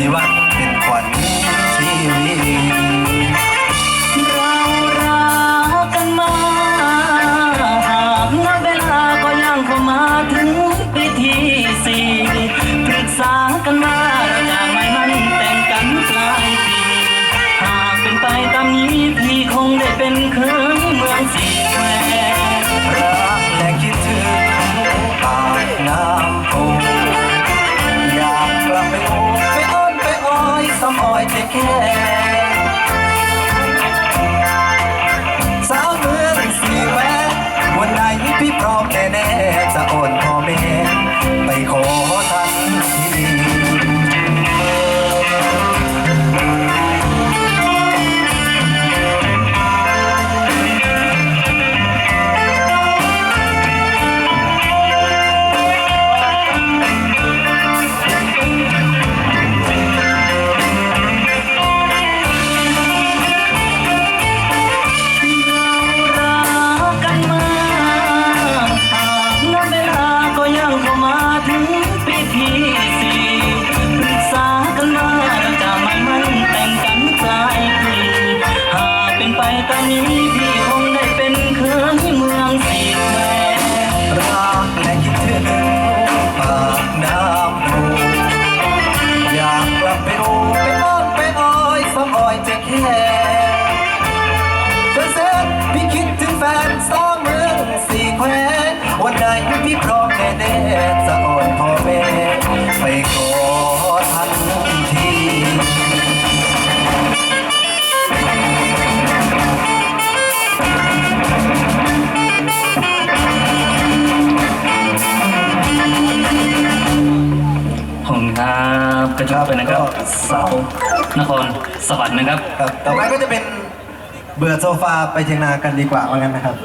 ชีวันเป็นขวัญชีวิตเรารักกันมาหากนับเวลาก็ยังเข้ามาถึงปีที่สี่ปรึกษากันมาเราจะไม่มันแต่งกันปลายปีหากเป็นไปตามนี้พี่คงได้เป็นเคย care. ผมครับกระจกไปนะครับเสานครสวรรค์นะครับครับต่อไปก็จะเป็นเบื่อโซฟาไปเทียงนากันดีกว่าว่างั้นนะครับ